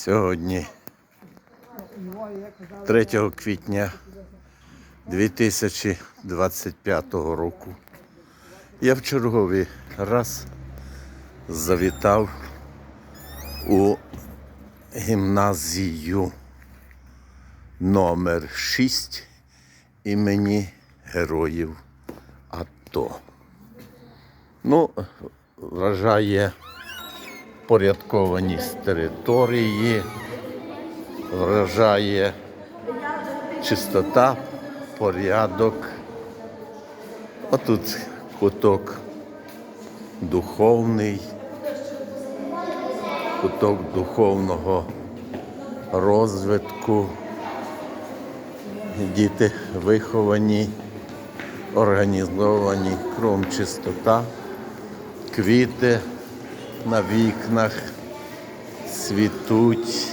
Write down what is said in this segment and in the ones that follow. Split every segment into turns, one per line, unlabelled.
Сьогодні 3 квітня 2025 року я в черговий раз завітав у гімназію номер 6 імені Героїв АТО. Ну, вражає порядкованість території, вражає чистота, порядок. Отут куток духовний, куток духовного розвитку. Діти виховані, організовані, кром чистота, квіти на вікнах цвітуть.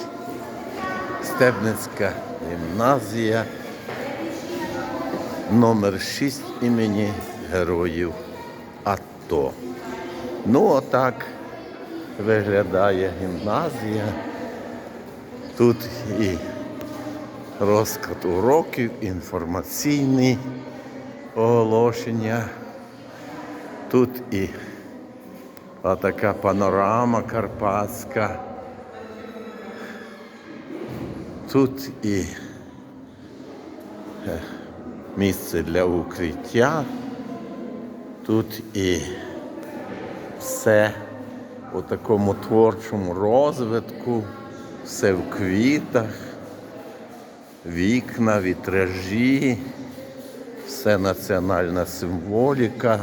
Стебницька гімназія номер 6 імені Героїв АТО. Ну, отак виглядає гімназія. Тут і розклад уроків, інформаційні оголошення. Тут і така панорама карпатська. Тут і е, місце для укриття, тут і все у такому творчому розвитку, все в квітах, вікна, вітражі, все національна символіка,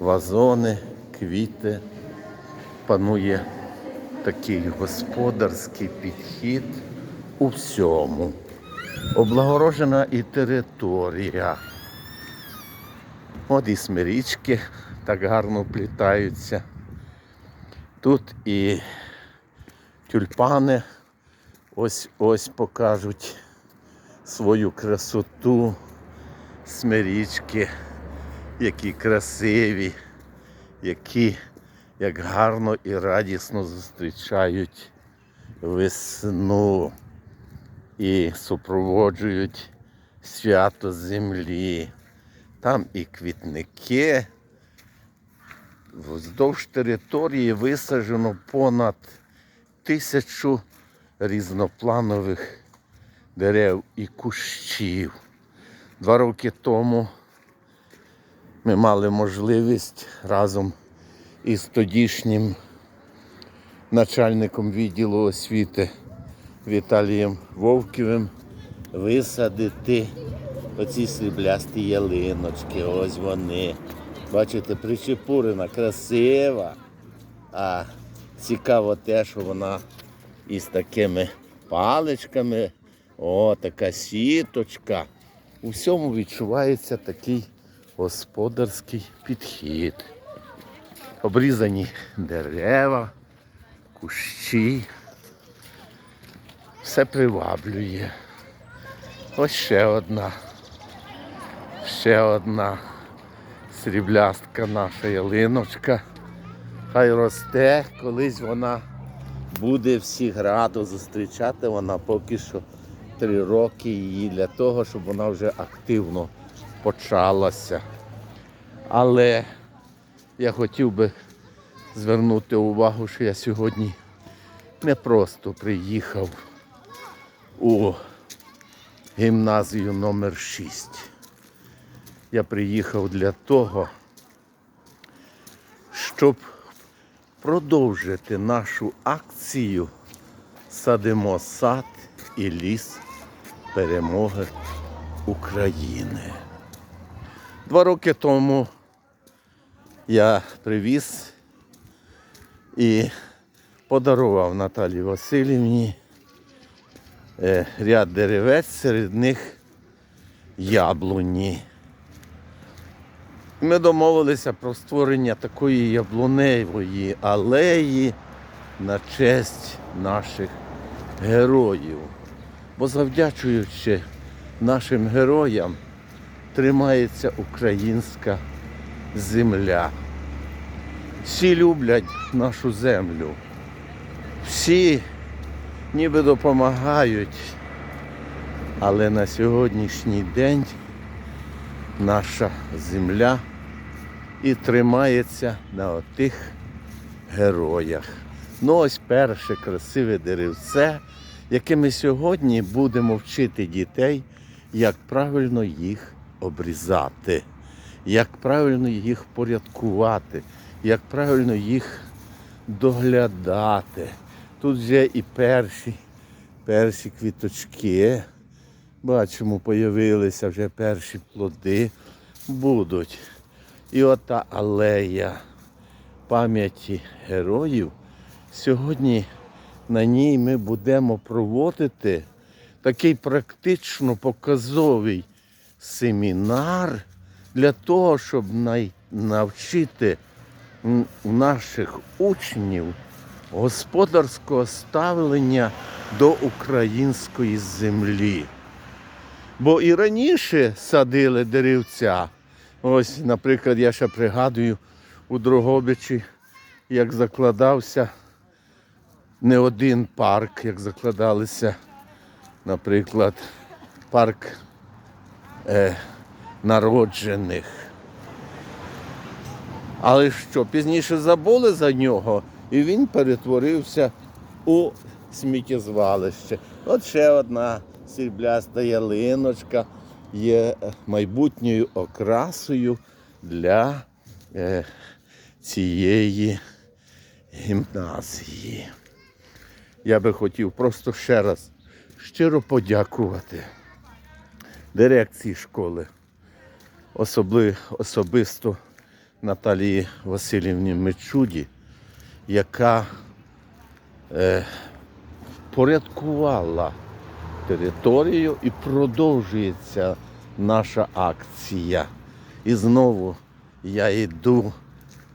вазони, квіти. Панує такий господарський підхід у всьому. Облагорожена і територія. От і смирічки так гарно плітаються. Тут і тюльпани ось ось покажуть свою красоту, смирічки, які красиві, які як гарно і радісно зустрічають весну і супроводжують свято землі. Там і квітники. Вздовж території висаджено понад тисячу різнопланових дерев і кущів. Два роки тому ми мали можливість разом із тодішнім начальником відділу освіти Віталієм Вовківим висадити оці сріблясті ялиночки. Ось вони. Бачите, причепурена, красива. А цікаво те, що вона із такими паличками. О, така сіточка. У всьому відчувається такий господарський підхід обрізані дерева, кущі. Все приваблює. Ось ще одна. Ще одна сріблястка наша ялиночка. Хай росте, колись вона буде всіх радо зустрічати. Вона поки що три роки її для того, щоб вона вже активно почалася. Але я хотів би звернути увагу, що я сьогодні не просто приїхав у гімназію номер 6 Я приїхав для того, щоб продовжити нашу акцію Садимо сад і ліс перемоги України. Два роки тому я привіз і подарував Наталії Васильівні е, ряд деревець, серед них яблуні. Ми домовилися про створення такої яблуневої алеї на честь наших героїв. Бо завдячуючи нашим героям тримається українська земля. Всі люблять нашу землю. всі ніби допомагають, але на сьогоднішній день наша земля і тримається на отих героях. Ну ось перше красиве деревце, яке ми сьогодні будемо вчити дітей, як правильно їх обрізати, як правильно їх порядкувати, як правильно їх доглядати. Тут вже і перші, перші квіточки. Бачимо, появилися вже перші плоди будуть. І ота алея пам'яті героїв. Сьогодні на ній ми будемо проводити такий практично показовий семінар для того, щоб навчити наших учнів господарського ставлення до української землі. Бо і раніше садили деревця. Ось, наприклад, я ще пригадую у Дрогобичі, як закладався не один парк, як закладалися, наприклад, парк е, народжених. Але що, пізніше забули за нього, і він перетворився у сміттєзвалище. От ще одна срібляста ялиночка є майбутньою окрасою для е, цієї гімназії. Я би хотів просто ще раз щиро подякувати дирекції школи, особли, особисто Наталії Васильівні Мечуді, яка е, порядкувала територію і продовжується наша акція. І знову я йду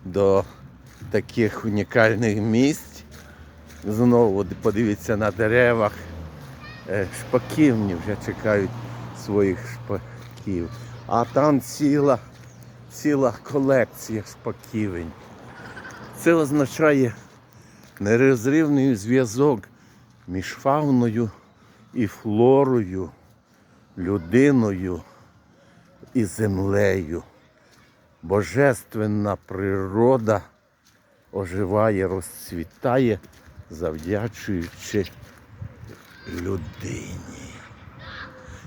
до таких унікальних місць. Знову подивіться на деревах. Е, Шпаківні вже чекають своїх шпаків. А там ціла, ціла колекція шпаківень. Це означає нерозривний зв'язок між фауною і флорою, людиною і землею. Божественна природа оживає, розцвітає, завдячуючи людині.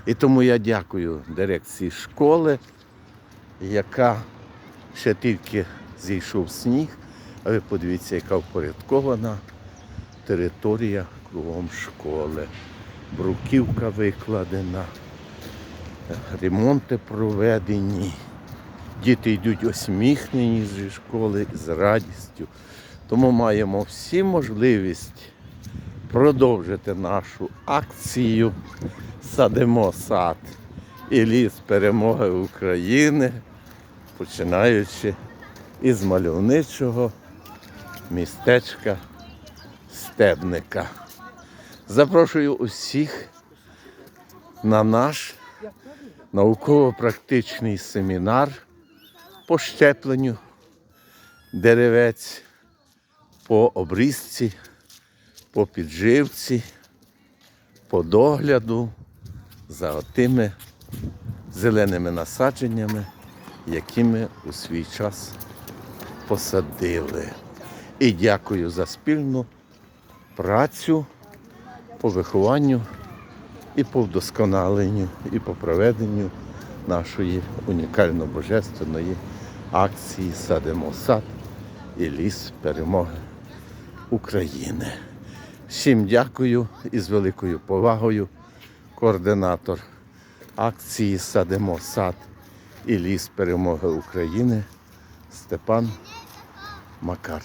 І тому я дякую дирекції школи, яка ще тільки зійшов сніг, а ви подивіться, яка впорядкована територія кругом школи. Бруківка викладена, ремонти проведені. Діти йдуть осміхнені зі школи з радістю. Тому маємо всі можливість продовжити нашу акцію Садимо сад і ліс перемоги України, починаючи із мальовничого містечка Стебника. Запрошую усіх на наш науково-практичний семінар по щепленню деревець, по обрізці, по підживці, по догляду за тими зеленими насадженнями, які ми у свій час посадили. І дякую за спільну працю по вихованню і по вдосконаленню, і по проведенню нашої унікально божественної акції Садимо сад і ліс перемоги України. Всім дякую і з великою повагою координатор акції Садимо сад і ліс перемоги України Степан Макар.